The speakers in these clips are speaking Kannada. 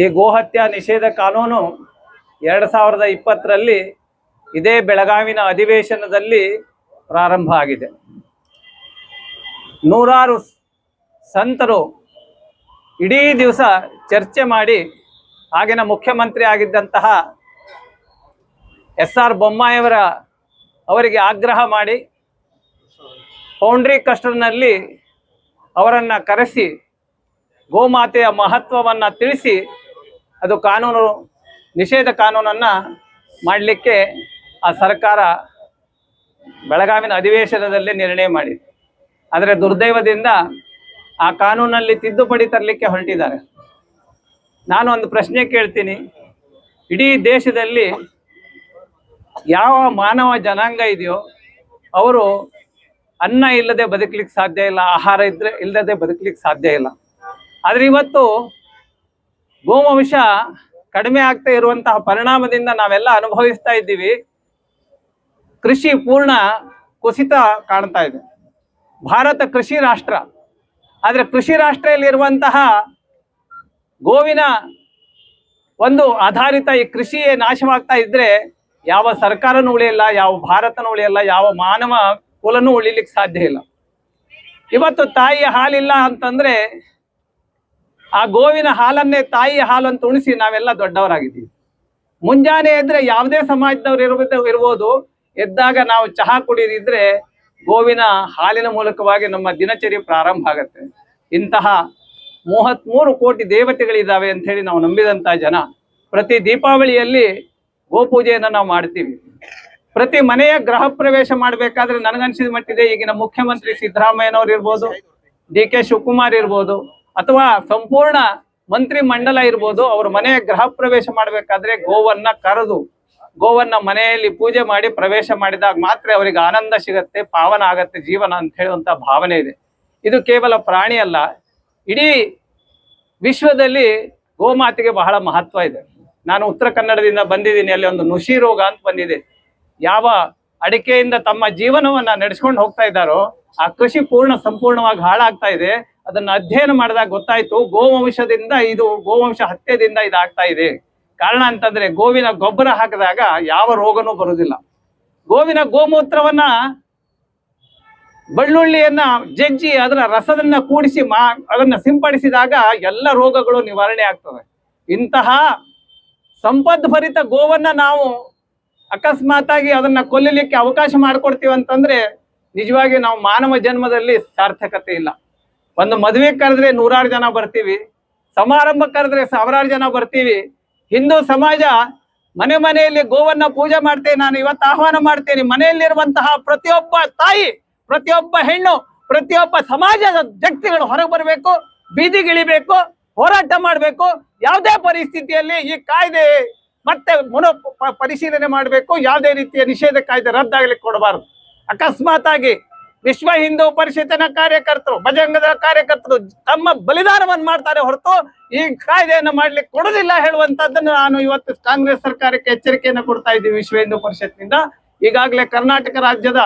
ಈ ಗೋಹತ್ಯಾ ನಿಷೇಧ ಕಾನೂನು ಎರಡು ಸಾವಿರದ ಇಪ್ಪತ್ತರಲ್ಲಿ ಇದೇ ಬೆಳಗಾವಿನ ಅಧಿವೇಶನದಲ್ಲಿ ಪ್ರಾರಂಭ ಆಗಿದೆ. ನೂರಾರು ಸಂತರು ಇಡೀ ದಿವಸ ಚರ್ಚೆ ಮಾಡಿ ಆಗಿನ ಮುಖ್ಯಮಂತ್ರಿ ಆಗಿದ್ದಂತಹ ಎಸ್ ಆರ್ ಬೊಮ್ಮಾಯಿಯವರ ಅವರಿಗೆ ಆಗ್ರಹ ಮಾಡಿ ಪೌಂಡ್ರಿ ಕಸ್ಟರ್ನಲ್ಲಿ ಅವರನ್ನು ಕರೆಸಿ ಗೋಮಾತೆಯ ಮಹತ್ವವನ್ನು ತಿಳಿಸಿ ಅದು ಕಾನೂನು ನಿಷೇಧ ಕಾನೂನನ್ನು ಮಾಡಲಿಕ್ಕೆ ಆ ಸರ್ಕಾರ ಬೆಳಗಾವಿನ ಅಧಿವೇಶನದಲ್ಲಿ ನಿರ್ಣಯ ಮಾಡಿದೆ. ಆದರೆ ದುರ್ದೈವದಿಂದ ಆ ಕಾನೂನಲ್ಲಿ ತಿದ್ದುಪಡಿ ತರಲಿಕ್ಕೆ ಹೊರಟಿದ್ದಾರೆ. ನಾನು ಒಂದು ಪ್ರಶ್ನೆ ಕೇಳ್ತೀನಿ. ಇಡೀ ದೇಶದಲ್ಲಿ ಯಾವ ಮಾನವ ಜನಾಂಗ ಇದೆಯೋ ಅವರು ಅನ್ನ ಇಲ್ಲದೆ ಬದುಕಲಿಕ್ಕೆ ಸಾಧ್ಯ ಇಲ್ಲ, ಆಹಾರ ಇದ್ರೆ ಇಲ್ಲದೆ ಬದುಕಲಿಕ್ಕೆ ಸಾಧ್ಯ ಇಲ್ಲ. ಆದರೆ ಇವತ್ತು ಗೋಮಾಂಶ ಕಡಿಮೆ ಆಗ್ತಾ ಇರುವಂತಹ ಪರಿಣಾಮದಿಂದ ನಾವೆಲ್ಲ ಅನುಭವಿಸ್ತಾ ಇದ್ದೀವಿ. ಕೃಷಿ ಪೂರ್ಣ ಕುಸಿತ ಕಾಣ್ತಾ ಇದೆ. ಭಾರತ ಕೃಷಿ ರಾಷ್ಟ್ರ. ಆದರೆ ಕೃಷಿ ರಾಷ್ಟ್ರದಲ್ಲಿರುವಂತಹ ಗೋವಿನ ಒಂದು ಆಧಾರಿತ ಈ ಕೃಷಿಯೇ ನಾಶವಾಗ್ತಾ ಇದ್ರೆ ಯಾವ ಸರ್ಕಾರನೂ ಉಳಿಯಲ್ಲ, ಯಾವ ಭಾರತನೂ ಉಳಿಯಲ್ಲ, ಯಾವ ಮಾನವ ಕುಲನೂ ಉಳಿಲಿಕ್ಕೆ ಸಾಧ್ಯ ಇಲ್ಲ. ಇವತ್ತು ತಾಯಿಯ ಹಾಲಿಲ್ಲ ಅಂತಂದ್ರೆ ಆ ಗೋವಿನ ಹಾಲನ್ನೇ ತಾಯಿಯ ಹಾಲು ಅಂತ ಉಣಿಸಿ ನಾವೆಲ್ಲ ದೊಡ್ಡವರಾಗಿದ್ದೀವಿ. ಮುಂಜಾನೆ ಎದ್ರೆ ಯಾವುದೇ ಸಮಾಜದವ್ರು ಇರ್ಬೋದು ಇರ್ಬೋದು, ಎದ್ದಾಗ ನಾವು ಚಹಾ ಕುಡಿಯದಿದ್ರೆ ಗೋವಿನ ಹಾಲಿನ ಮೂಲಕವಾಗಿ ನಮ್ಮ ದಿನಚರಿ ಪ್ರಾರಂಭ ಆಗತ್ತೆ. ಇಂತಹ ಮೂವತ್ಮೂರು ಕೋಟಿ ದೇವತೆಗಳಿದ್ದಾವೆ ಅಂತ ಹೇಳಿ ನಾವು ನಂಬಿದಂತಹ ಜನ, ಪ್ರತಿ ದೀಪಾವಳಿಯಲ್ಲಿ ಗೋಪೂಜೆಯನ್ನು ನಾವು ಮಾಡ್ತೀವಿ. ಪ್ರತಿ ಮನೆಯ ಗೃಹ ಪ್ರವೇಶ ಮಾಡಬೇಕಾದ್ರೆ ನನಗನ್ಸಿದ ಮಟ್ಟಿದೆ ಈಗಿನ ಮುಖ್ಯಮಂತ್ರಿ ಸಿದ್ದರಾಮಯ್ಯನವ್ರು ಇರ್ಬೋದು, ಡಿ ಕೆ ಶಿವಕುಮಾರ್ ಇರ್ಬೋದು ಅಥವಾ ಸಂಪೂರ್ಣ ಮಂತ್ರಿ ಮಂಡಲ ಇರ್ಬೋದು, ಅವ್ರ ಮನೆ ಗೃಹ ಪ್ರವೇಶ ಮಾಡಬೇಕಾದ್ರೆ ಗೋವನ್ನ ಕರೆದು, ಗೋವನ್ನ ಮನೆಯಲ್ಲಿ ಪೂಜೆ ಮಾಡಿ ಪ್ರವೇಶ ಮಾಡಿದಾಗ ಮಾತ್ರ ಅವರಿಗೆ ಆನಂದ ಸಿಗತ್ತೆ, ಪಾವನ ಆಗತ್ತೆ, ಜೀವನ ಅಂತ ಹೇಳುವಂತ ಭಾವನೆ ಇದೆ. ಇದು ಕೇವಲ ಪ್ರಾಣಿ ಅಲ್ಲ, ಇಡೀ ವಿಶ್ವದಲ್ಲಿ ಗೋಮಾತೆಗೆ ಬಹಳ ಮಹತ್ವ ಇದೆ. ನಾನು ಉತ್ತರ ಕನ್ನಡದಿಂದ ಬಂದಿದ್ದೀನಿ, ಅಲ್ಲಿ ಒಂದು ನುಷಿ ರೋಗ ಅಂತ ಬಂದಿದೆ. ಯಾವ ಅಡಿಕೆಯಿಂದ ತಮ್ಮ ಜೀವನವನ್ನ ನಡೆಸ್ಕೊಂಡು ಹೋಗ್ತಾ ಇದ್ದಾರೋ, ಆ ಕೃಷಿ ಪೂರ್ಣ, ಸಂಪೂರ್ಣವಾಗಿ ಹಾಳಾಗ್ತಾ ಇದೆ. ಅದನ್ನ ಅಧ್ಯಯನ ಮಾಡಿದಾಗ ಗೊತ್ತಾಯ್ತು ಗೋವಂಶದಿಂದ ಇದು ಗೋವಂಶ ಹತ್ಯೆದಿಂದ ಇದಾಗ್ತಾ ಇದೆ. ಕಾರಣ ಅಂತಂದ್ರೆ ಗೋವಿನ ಗೊಬ್ಬರ ಹಾಕಿದಾಗ ಯಾವ ರೋಗನೂ ಬರುವುದಿಲ್ಲ ಗೋವಿನ ಗೋಮೂತ್ರವನ್ನ ಬೆಳ್ಳುಳ್ಳಿಯನ್ನ ಜಜ್ಜಿ ಅದರ ರಸದನ್ನ ಕೂಡಿಸಿ ಮಾ, ಅದನ್ನ ಸಿಂಪಡಿಸಿದಾಗ ಎಲ್ಲ ರೋಗಗಳು ನಿವಾರಣೆ ಆಗ್ತವೆ. ಇಂತಹ ಸಂಪದ್ಭರಿತ ಗೋವನ್ನ ನಾವು ಅಕಸ್ಮಾತಾಗಿ ಅದನ್ನ ಕೊಲ್ಲಲಿಕ್ಕೆ ಅವಕಾಶ ಮಾಡಿಕೊಡ್ತೀವಿ ಅಂತಂದ್ರೆ ನಿಜವಾಗಿ ನಾವು ಮಾನವ ಜನ್ಮದಲ್ಲಿ ಸಾರ್ಥಕತೆ ಇಲ್ಲ. ಒಂದು ಮದುವೆ ಕರೆದ್ರೆ ನೂರಾರು ಜನ ಬರ್ತೀವಿ, ಸಮಾರಂಭ ಕರೆದ್ರೆ ಸಾವಿರಾರು ಜನ ಬರ್ತೀವಿ. ಹಿಂದೂ ಸಮಾಜ ಮನೆ ಮನೆಯಲ್ಲಿ ಗೋವನ್ನ ಪೂಜೆ ಮಾಡ್ತೇನೆ, ನಾನು ಇವತ್ತು ಆಹ್ವಾನ ಮಾಡ್ತೇನೆ. ಮನೆಯಲ್ಲಿರುವಂತಹ ಪ್ರತಿಯೊಬ್ಬ ತಾಯಿ, ಪ್ರತಿಯೊಬ್ಬ ಹೆಣ್ಣು, ಪ್ರತಿಯೊಬ್ಬ ಸಮಾಜದ ವ್ಯಕ್ತಿಗಳು ಹೊರಗೆ ಬರಬೇಕು ಬೀದಿಗಿಳಿಬೇಕು ಹೋರಾಟ ಮಾಡಬೇಕು. ಯಾವುದೇ ಪರಿಸ್ಥಿತಿಯಲ್ಲಿ ಈ ಕಾಯ್ದೆ ಮತ್ತೆ ಮನೋ ಪರಿಶೀಲನೆ ಮಾಡಬೇಕು. ಯಾವುದೇ ರೀತಿಯ ನಿಷೇಧ ಕಾಯ್ದೆ ರದ್ದಾಗಲಿಕ್ಕೆ ಕೊಡಬಾರದು. ಅಕಸ್ಮಾತ್ ಆಗಿ ವಿಶ್ವ ಹಿಂದೂ ಪರಿಷತ್ತಿನ ಕಾರ್ಯಕರ್ತರು ಬಜರಂಗದ ಕಾರ್ಯಕರ್ತರು ತಮ್ಮ ಬಲಿದಾನವನ್ನು ಮಾಡ್ತಾರೆ ಹೊರತು ಈ ಕಾಯ್ದೆಯನ್ನು ಮಾಡ್ಲಿಕ್ಕೆ ಕೊಡುದಿಲ್ಲ ಹೇಳುವಂತದ್ದನ್ನು ನಾನು ಇವತ್ತು ಕಾಂಗ್ರೆಸ್ ಸರ್ಕಾರಕ್ಕೆ ಎಚ್ಚರಿಕೆಯನ್ನು ಕೊಡ್ತಾ ಇದ್ದೀವಿ ವಿಶ್ವ ಹಿಂದೂ ಪರಿಷತ್ನಿಂದ ಈಗಾಗಲೇ ಕರ್ನಾಟಕ ರಾಜ್ಯದ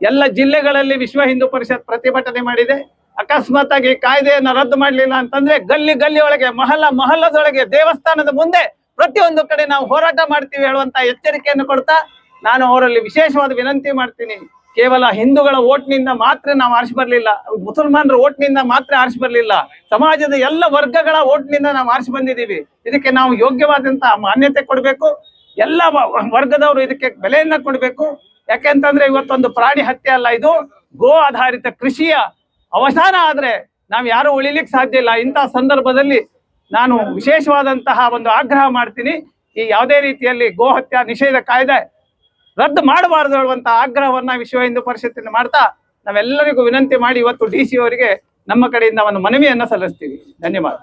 ಎಲ್ಲ ಜಿಲ್ಲೆಗಳಲ್ಲಿ ವಿಶ್ವ ಹಿಂದೂ ಪರಿಷತ್ ಪ್ರತಿಭಟನೆ ಮಾಡಿದೆ. ಅಕಸ್ಮಾತ್ ಆಗಿ ಕಾಯ್ದೆಯನ್ನು ರದ್ದು ಮಾಡಲಿಲ್ಲ ಅಂತಂದ್ರೆ ಗಲ್ಲಿ ಗಲ್ಲಿ ಒಳಗೆ ಮಹಲ್ಲ ಮಹಲ್ಲದೊಳಗೆ ದೇವಸ್ಥಾನದ ಮುಂದೆ ಪ್ರತಿಯೊಂದು ಕಡೆ ನಾವು ಹೋರಾಟ ಮಾಡ್ತೀವಿ ಹೇಳುವಂತ ಎಚ್ಚರಿಕೆಯನ್ನು ಕೊಡ್ತಾ ನಾನು ಅವರಲ್ಲಿ ವಿಶೇಷವಾದ ವಿನಂತಿ ಮಾಡ್ತೀನಿ. ಕೇವಲ ಹಿಂದೂಗಳ ಓಟ್ನಿಂದ ಮಾತ್ರ ನಾವು ಆರಿಸಿ ಬರ್ಲಿಲ್ಲ. ಮುಸಲ್ಮಾನರ ಓಟ್ನಿಂದ ಮಾತ್ರ ಆರಿಸಿ ಬರ್ಲಿಲ್ಲ. ಸಮಾಜದ ಎಲ್ಲ ವರ್ಗಗಳ ಓಟ್ನಿಂದ ನಾವು ಆರಿಸಿ ಬಂದಿದ್ದೀವಿ. ಇದಕ್ಕೆ ನಾವು ಯೋಗ್ಯವಾದಂತಹ ಮಾನ್ಯತೆ ಕೊಡಬೇಕು. ಎಲ್ಲ ವರ್ಗದವರು ಇದಕ್ಕೆ ಬೆಲೆಯನ್ನ ಕೊಡಬೇಕು. ಯಾಕೆಂತಂದ್ರೆ ಇವತ್ತೊಂದು ಪ್ರಾಣಿ ಹತ್ಯೆ ಅಲ್ಲ ಇದು. ಗೋ ಆಧಾರಿತ ಕೃಷಿಯ ಅವಸಾನ ಆದ್ರೆ ನಾವು ಯಾರು ಉಳಿಲಿಕ್ಕೆ ಸಾಧ್ಯ ಇಲ್ಲ. ಇಂತಹ ಸಂದರ್ಭದಲ್ಲಿ ನಾನು ವಿಶೇಷವಾದಂತಹ ಒಂದು ಆಗ್ರಹ ಮಾಡ್ತೀನಿ. ಈ ಯಾವುದೇ ರೀತಿಯಲ್ಲಿ ಗೋ ಹತ್ಯೆ ನಿಷೇಧ ಕಾಯ್ದೆ ರದ್ದು ಮಾಡಬಾರದು ಹೇಳುವಂತ ಆಗ್ರಹವನ್ನ ವಿಶ್ವ ಹಿಂದೂ ಪರಿಷತ್ತಿನ ಮಾಡ್ತಾ ನಾವೆಲ್ಲರಿಗೂ ವಿನಂತಿ ಮಾಡಿ ಇವತ್ತು ಡಿ ಸಿ ಅವರಿಗೆ ನಮ್ಮ ಕಡೆಯಿಂದ ಒಂದು ಮನವಿಯನ್ನ ಸಲ್ಲಿಸ್ತೀವಿ. ಧನ್ಯವಾದ.